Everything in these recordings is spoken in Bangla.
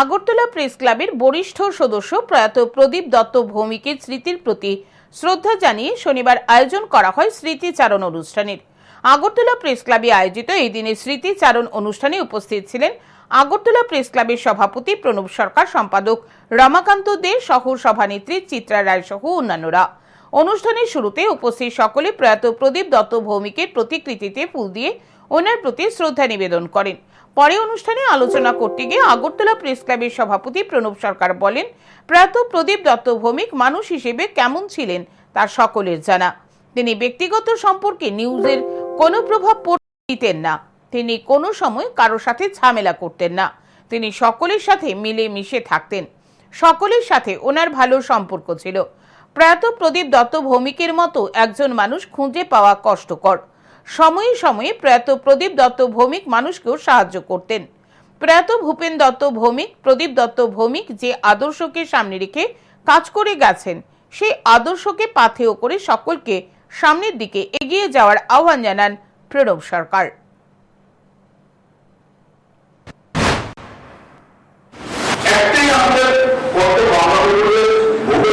আগরতলা প্রেস ক্লাবের বরিষ্ঠ সদস্য প্রয়াত প্রদীপ দত্ত ভৌমিকের স্মৃতির প্রতি শ্রদ্ধা জানিয়ে শনিবার আয়োজন করা হয় স্মৃতিচারণ অনুষ্ঠানের। আগরতলা প্রেস ক্লাবে আয়োজিত এই দিনে স্মৃতিচারণ অনুষ্ঠানে উপস্থিত ছিলেন আগরতলা প্রেস ক্লাবের সভাপতি প্রণব সরকার, সম্পাদক রমাকান্ত দে সহ সভানেত্রী চিত্রা রায় সহ অন্যান্যরা। অনুষ্ঠানের শুরুতে উপস্থিত সকলে প্রয়াত প্রদীপ দত্ত ভৌমিকের প্রতিকৃতিতে ফুল দিয়ে ওনার প্রতি শ্রদ্ধা নিবেদন করেন। পরে অনুষ্ঠানে আলোচনা করতে গিয়ে আগরতলা প্রেস ক্লাবের সভাপতি প্রণব সরকার বলেন, প্রয়াত প্রদীপ দত্ত ভৌমিক মানুষ হিসেবে কেমন ছিলেন তার সকলের জানা। তিনি ব্যক্তিগত সম্পর্কে নিউজের কোনো প্রভাব দিতেন না। তিনি কোনো সময় কারোর সাথে ঝামেলা করতেন না। তিনি সকলের সাথে মিলে মিশে থাকতেন। সকলের সাথে ওনার ভালো সম্পর্ক ছিল। প্রয়াত প্রদীপ দত্ত ভৌমিকের মতো একজন মানুষ খুঁজে পাওয়া কষ্টকর। সময়ে সময়ে প্রয়াত প্রদীপ দত্ত ভৌমিক মানুষকেও সাহায্য করতেন। প্রয়াত ভূপেন দত্ত ভৌমিক, প্রদীপ দত্ত ভৌমিক যে আদর্শকে সামনে রেখে কাজ করে গেছেন, সেই আদর্শকে পাথেয় করে সকলকে সামনের দিকে এগিয়ে যাওয়ার আহ্বান জানান প্রণব সরকার।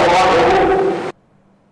Paulo,